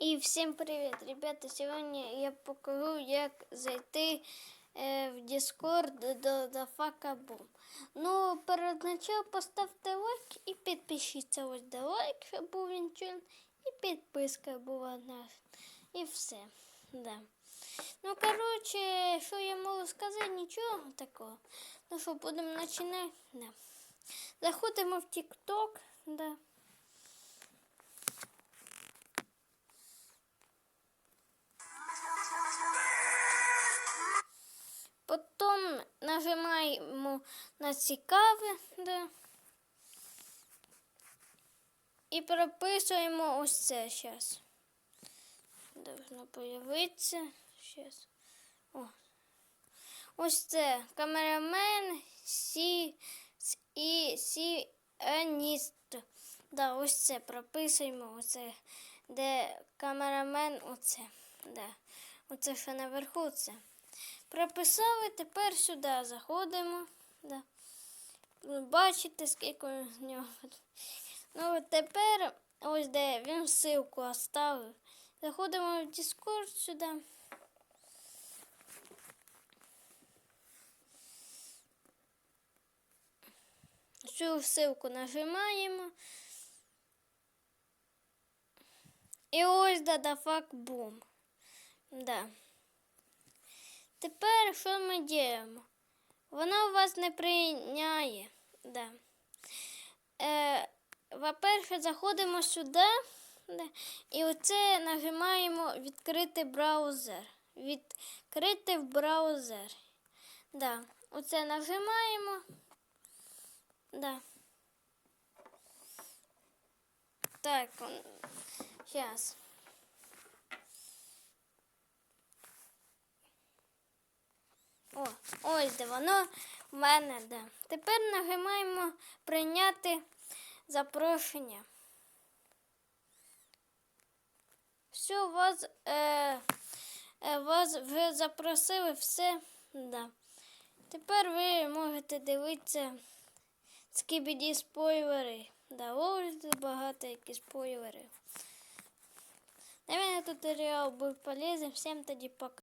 І всім привіт, ребята! Сьогодні я покажу, як зайти е, в Discord до, до. Ну, перед началом поставте лайк і підпишіться ось до лайк, щоб він чун, і підписка була наша. І все. Да. Ну, коротше, що я можу сказати, нічого такого. Ну що, будемо починати? Да. Заходимо в TikTok, да. Нажимаємо на цікаве, да. І прописуємо ось це зараз. Должно появитися. Сейчас. О. Ось це камерамен сі і сіаніст. Да, ось це прописуємо. Оце, де камерамен, оце. Да. Оце що наверху це. Прописали, тепер сюди заходимо. Да. Бачите, скільки у нього. Ну, от тепер, ось де він ссылку оставив. Заходимо в Discord сюди. Цю ссылку нажимаємо. І ось дадафак бум. Да. Тепер що ми діємо? Вона у вас не прийняє. Да. Е, Во-перше, заходимо сюди. Да. І оце нажимаємо відкрити браузер. Відкрити в браузер. Да. Оце нажимаємо. Да. Так, зараз. О, ось де воно в мене, да. Тепер нажимаємо прийняти запрошення. Все, вас, е, е, вас вже запросили, все. Да. Тепер ви можете дивитися скібіді спойлери. Да, тут багато які спойлери. Наверное, туторіал був полезен. Всім тоді пока.